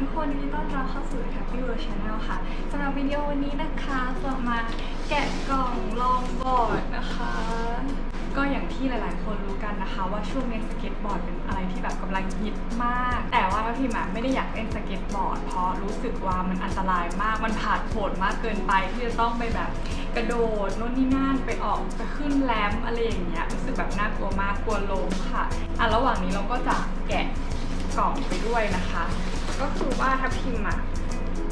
ทุกคนยินดีต้อนรับเข้าสู่ Happy World Channel ค่ะสำหรับวิดีโอวันนี้นะคะจะมาแกะกล่องลองบอร์ดนะคะ ก็อย่างที่หลายๆ คนรู้กันนะคะ ว่าช่วงนี้สเก็ตบอร์ดเป็นอะไรที่แบบกำลังฮิตมาก แต่ว่าพี่หมาไม่ได้อยากเล่นสเก็ตบอร์ด เพราะรู้สึกว่ามันอันตรายมากมันผาดโผนมากเกินไปที่จะต้องไปแบบกระโดดโน่นนี่นั่นไปออกไปขึ้นแรมอะไรอย่างเงี้ยรู้สึกแบบน่ากลัวมากกลัวล้มค่ะอะระหว่างนี้เราก็จะแกะกล่องไปด้วยนะคะ ก็คือว่าถ้าพิมอะ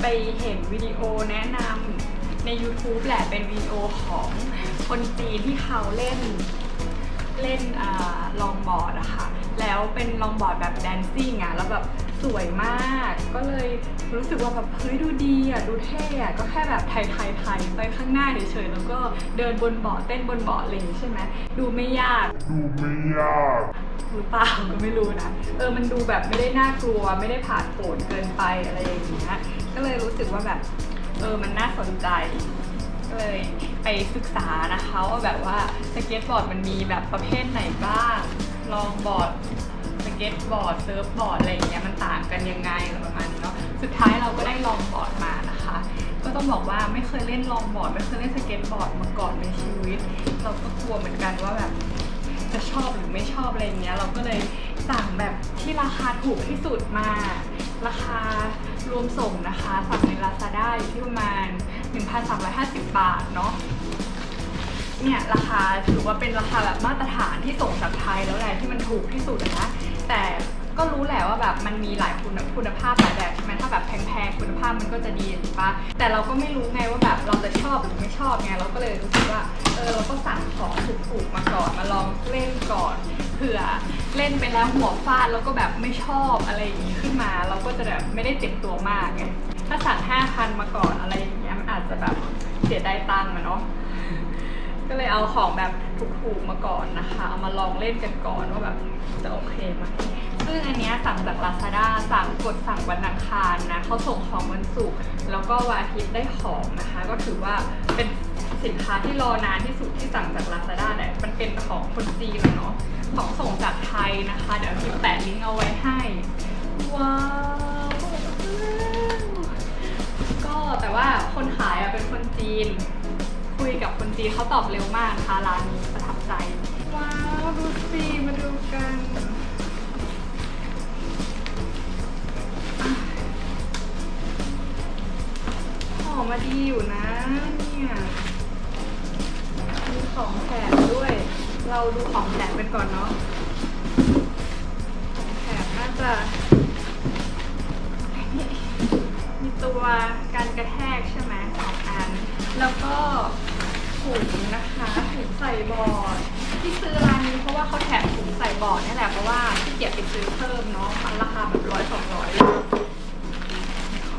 ไปเห็นวิดีโอแนะนำใน YouTube แหละเป็นวิดีโอของคนจีนที่เขาเล่นเล่นอลองบอร์ดอะค่ะ แล้วเป็นลองบอร์ดแบบแดนซิ่งอะแล้วแบบ สวยมาก ก็เลยรู้สึกว่าแบบเฮ้ยดูดีอะดูเท่อะก็แค่แบบไทยไทยไทยไปข้างหน้าเฉยๆแล้วก็เดินบนเบอร์ดเต้นบนเบอร์ดอะไรอย่างงี้ใช่ไหมดูไม่ยากดูไม่ยากหรือเปล่าก็ไม่รู้นะเออมันดูแบบไม่ได้น่ากลัวไม่ได้ผ่านโผนเกินไปอะไรอย่างเงี้ยก็เลยรู้สึกว่าแบบเออมันน่าสนใจก็เลยไปศึกษานะคะว่าแบบว่าสเก็ตบอร์ดมันมีแบบประเภทไหนบ้างลองบอร์ด เก็ตบอร์ดเซิร์ฟบอร์ดอะไรอย่างเงี้ยมันต่างกันยังไงอะไรประมาณนี้เนาะสุดท้ายเราก็ได้ลองบอร์ดมานะคะ ก็ต้องบอกว่าไม่เคยเล่นลองบอร์ดไม่เคยเล่นสเก็ตบอร์ดมาก่อนในชีวิต เราก็กลัวเหมือนกันว่าแบบจะชอบหรือไม่ชอบอะไรเงี้ยเราก็เลยสั่งแบบที่ราคาถูกที่สุดมา ราคารวมส่งนะคะ สั่งใน Lazada อยู่ที่ประมาณ 1,350 บาทเนาะเนี่ยราคาถือว่าเป็นราคาแบบมาตรฐานที่ส่งจากไทยแล้วแหละที่มันถูกที่สุดนะ แต่ก็รู้แหละว่าแบบมันมีหลายคุณคุณภาพหลายแบบใช่ไหมถ้าแบบแพงๆคุณภาพมันก็จะดีถูกปะแต่เราก็ไม่รู้ไงว่าแบบเราจะชอบหรือไม่ชอบไงเราก็เลยรู้สึกว่าเออเราก็สั่งของถูกๆมาก่อนมาลองเล่นก่อนเผื่อเล่นไปแล้วหัวฟาดแล้วก็แบบไม่ชอบอะไรอย่างนี้ขึ้นมา เราก็จะแบบไม่ได้เจ็บตัวมากไงถ้าสั่ง5,000มาก่อนอะไรอย่างเงี้ยมันอาจจะแบบเสียดายตังค์อะเนาะก็เลยเอาของแบบ ถูกๆมาก่อนนะคะ เอามาลองเล่นกันก่อนว่าแบบจะโอเคไหมซึ่งอันเนี้ยสั่งจาก Lazada สั่งกดสั่งวันอังคารนะเขาส่งของวันศุกร์แล้วก็วันอาทิตย์ได้ของนะคะ ก็ถือว่าเป็นสินค้าที่รอนานที่สุดที่สั่งจาก Lazada เนี่ยมันเป็นของคนจีนเลยเนาะของส่งจากไทยนะคะ เดี๋ยวพิมแปะลิงก์เอาไว้ให้ ว้าว ก็แต่ว่าคนขายอะเป็นคนจีน คุยกับคนจีนเขาตอบเร็วมากนะคะร้านนี้ประทับใจ ว้าวดูสิมาดูกัน หอมมาดีอยู่นะเนี่ยมีของแถมด้วย เราดูของแถมเป็นก่อนเนาะของแถมน่าจะมีตัวการกระแทกใช่ไหมสองอัน แล้วก็ ถุงนะคะถุงใส่บอร์ดที่ซื้อร้านนี้เพราะว่าเขาแถมถุงใส่บอร์ดนี่แหละเพราะว่าที่เกียจไปซื้อเพิ่มเนาะมันราคาแบบร้อยสองร้อย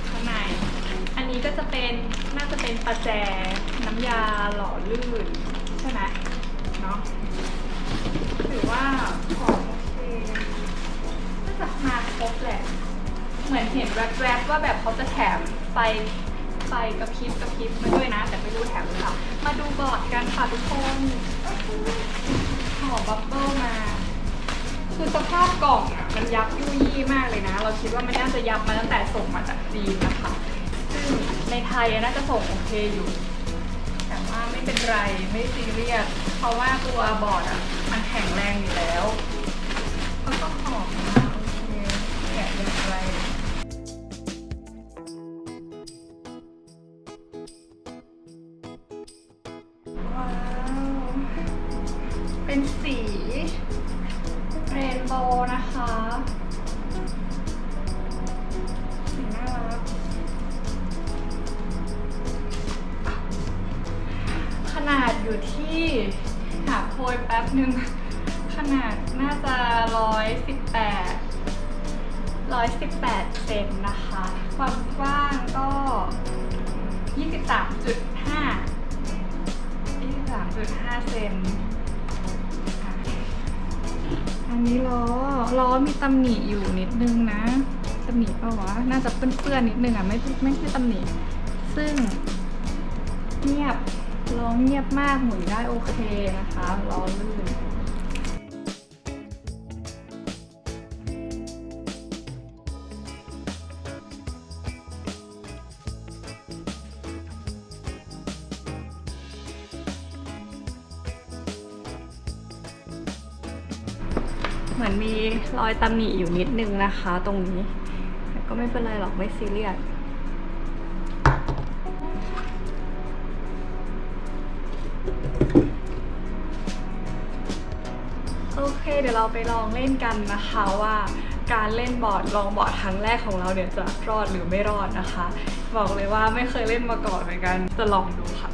ข้างใน อันนี้ก็จะเป็นน่าจะเป็นประแจน้ำยาหล่อลื่นใช่ไหมเนาะถือว่าของโอเคน่าจะมาครบแหละเหมือนเห็นแวบๆว่าแบบเขาจะแถมไฟ ไฟกระพริบกระพริบมาด้วยนะ แต่ไม่รู้แถมหรือเปล่ามาดูบอร์ดกันค่ะทุกคนห่อบับเบิ้ลมา คือสภาพกล่องอะมันยับยุ่ยยี่มากเลยนะ เราคิดว่ามันน่าจะยับมาตั้งแต่ส่งมาจากจีนนะคะซึ่งในไทยน่าจะส่งโอเคอยู่ แต่ว่าไม่เป็นไรไม่ซีเรียสเพราะว่าตัวบอร์ดอะมันแข็งแรงอยู่แล้วเขาก็หอมนะโอเคแกะอย่างไร ว้าว เป็นสีเรนโบว์นะคะสีน่ารักขนาดอยู่ที่หาโพยแป๊บหนึ่งขนาดน่าจะร้อยสิบแปดร้อยสิบแปดเซนนะคะ ความกว้างก็ยี่สิบสามจุดห้า 3.5 เซนค่ะอันนี้ล้อ ล้อมีตำหนิอยู่นิดนึงนะตำหนิเปล่าวะ น่าจะเปื้อนๆนิดนึงอะ ไม่ไม่ใช่ตำหนิ ซึ่ง เงียบ ล้อเงียบมากหมุนได้โอเคนะคะ ล้อลื่น เหมือนมีรอยตำหนิอยู่นิดนึงนะคะ ตรงนี้แต่ก็ไม่เป็นไรหรอกไม่ซีเรียสโอเค เดี๋ยวเราไปลองเล่นกันนะคะว่าการเล่นบอร์ดลองบอร์ดครั้งแรกของเราเนี่ยจะรอดหรือไม่รอดนะคะ บอกเลยว่าไม่เคยเล่นมาก่อนเหมือนกันจะลองดูค่ะ